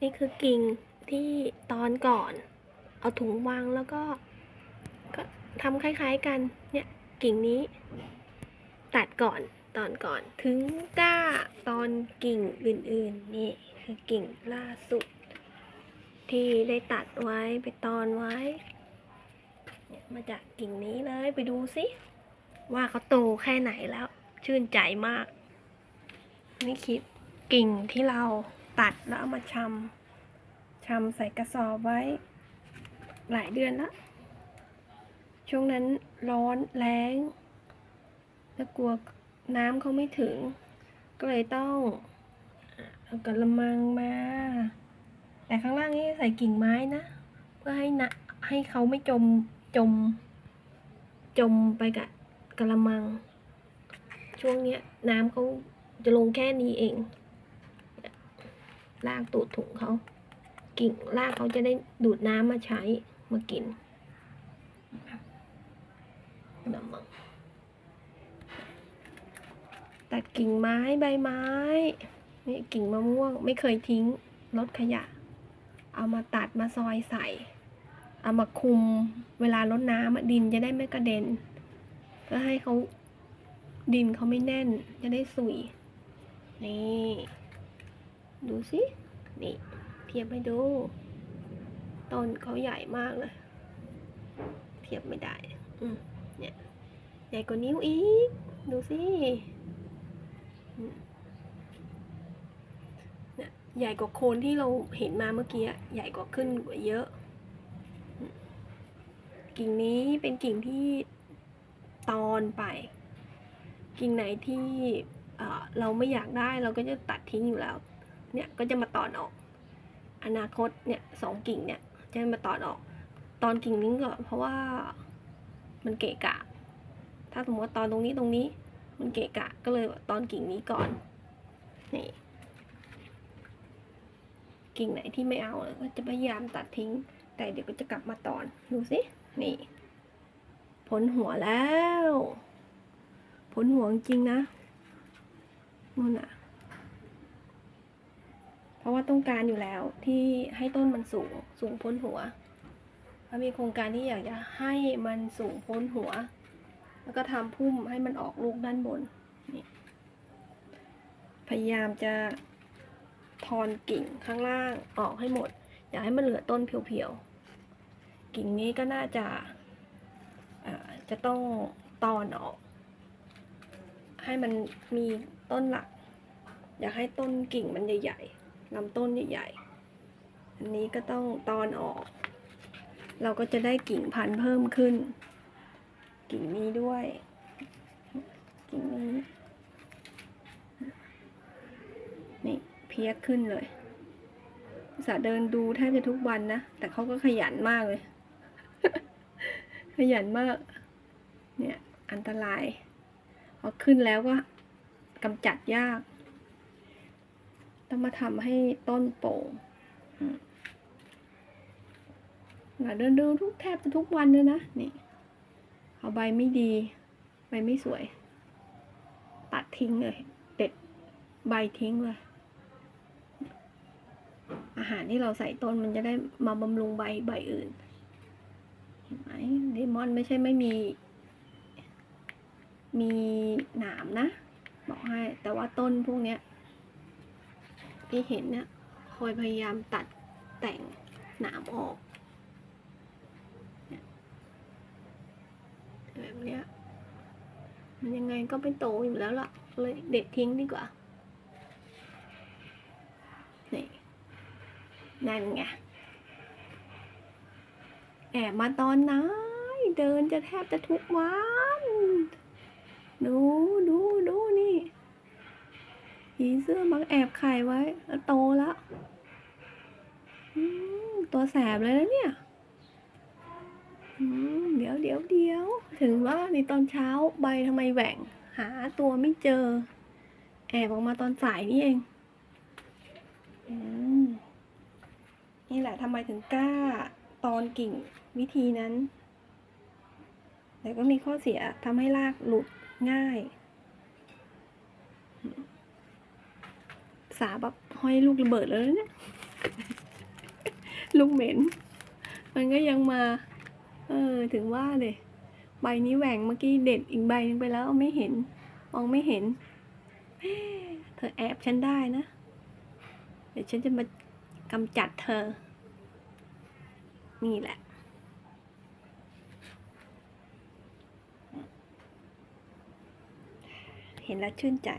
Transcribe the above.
นี่คือกิ่งที่ตอนก่อน เอาถุงวางแล้วก็ก็ทำคล้ายๆกันเนี่ยกิ่งนี้ ตัดก่อนตอนก่อนถึงก้าตอนกิ่งอื่นๆ นี่คือกิ่งล่าสุด ที่ได้ตัดไว้ไปตอนไว้เนี่ยมาจากกิ่งนี้เลยไปดูสิว่าเขาโตแค่ไหนแล้ว ชื่นใจมาก นี่คลิปกิ่งที่เรา ตัดแล้วเอามาชำชำใส่กระสอบไว้ หลายเดือนแล้วช่วงนั้นร้อนแรงแล้วกลัวน้ำเขาไม่ถึง ก็เลยต้องเอากระมังมา แต่ข้างล่างนี่ใส่กิ่งไม้นะ เพื่อให้นะให้เขาไม่จมจม จมไปกับกระมัง ช่วงเนี้ยน้ำเขาจะลงแค่นี้เอง ลากตูดถุงเขากิ่งลากเขาจะได้ดูดน้ำมาใช้มากินกระมังตัดกิ่งไม้ใบไม้นี่กิ่งมะม่วงไม่เคยทิ้งรถขยะ เอามาตัดมาซอยใส่ เอามาคุมเวลารดน้ำอะดินจะได้ไม่กระเด็นเพื่อให้เขาดินเขาไม่แน่นจะได้สุยนี่ ดูสินี่เทียบให้ดูต้นเขาใหญ่มากเลย เทียบไม่ได้ อืมเนี่ยใหญ่กว่านิ้วอีก ดูสิเนี่ยใหญ่กว่าโคนที่เราเห็นมาเมื่อกี้ ใหญ่กว่าขึ้นกว่าเยอะ กิ่งนี้เป็นกิ่งที่ตอนไป กิ่งไหนที่เเราไม่อยากได้เราก็จะตัดทิ้งอยู่แล้ว เนี่ยก็จะมาตอนออก อนาคตเนี่ยสองกิ่งเนี่ยจะมาตอนออก ตอนกิ่งนี้ก่อนเพราะว่ามันเกะกะ ถ้าสมมติว่าตอนตรงนี้ตรงนี้ มันเกะกะก็เลยตอนกิ่งนี้ก่อนนี่กิ่งไหนที่ไม่เอาก็จะพยายามตัดทิ้ง แต่เดี๋ยวก็จะกลับมาตอนดูสินี่ผลหัวแล้ว ผลหัวจริงนะนู่นน่ะ เพราะว่าต้องการอยู่แล้วที่ให้ต้นมันสูงสูงพ้นหัวแล้วมีโครงการที่อยากจะให้มันสูงพ้นหัว แล้วก็ทำพุ่มให้มันออกลูกด้านบนนี่พยายามจะทอนกิ่งข้างล่างออกให้หมด อยากให้มันเหลือต้นเพียวๆ กิ่งนี้ก็น่าจะาจะต้องตอนออก ให้มันมีต้นหลัก อยากให้ต้นกิ่งมันใหญ่ๆ ลำต้นใหญ่ๆ อันนี้ก็ต้องตอนออก เราก็จะได้กิ่งพันธุ์เพิ่มขึ้น กิ่งนี้ด้วย กิ่งนี้ นี่เพียกขึ้นเลยอุตสาห์เดินดูแทบจะทุกวันนะ แต่เขาก็ขยันมากเลย ขยันมาก เนี่ย อันตรายพอขึ้นแล้วก็กำจัดยาก ต้องมาทำให้ต้นโป่งอืมเราเดินดูทุกแทบจะทุกวันเลยนะ นี่ เอาใบไม่ดี ใบไม่สวย ตัดทิ้งเลย เด็ดใบทิ้งเลย อาหารที่เราใส่ต้นมันจะได้มาบำรุงใบใบอื่น เห็นไหมเลมอนไม่ใช่ไม่มี มีหนามนะ บอกให้ แต่ว่าต้นพวกเนี้ย ที่เห็นเนี่ยคอยพยายามตัดแต่งหนามออกแบบเนี้ยมันยังไงก็ไม่โตอยู่แล้วล่ะ เลยเด็ดทิ้งดีกว่า นี่ นั่นไง แอบมาตอนไหนเดินจะแทบจะทุกวันดูดูดูนี่ื้อมักแอบไข่ไว้โตแล้วตัวแสบเลยนะเนี่ยเดี๋ยวเดี๋ยวเดี๋ยว ถึงว่าในตอนเช้าใบทำไมแหว่ง หาตัวไม่เจอ แอบออกมาตอนสายนี่เองอนี่แหละทำไมถึงกล้าตอนกิ่งวิธีนั้น แต่ก็มีข้อเสียทำให้รากหลุดง่าย ษาแบบห้อยลูกระเบิดแล้วเนี่ยลูกเหม็น มันก็ยังมา เออ ถึงว่าเลยใบนี้แหว่งเมื่อกี้เด็ดอีกใบนึงไปแล้วไม่เห็นมองไม่เห็น เธอแอบฉันได้นะ เดี๋ยวฉันจะมากำจัดเธอ นี่แหละ เห็นแล้วชื่นใจ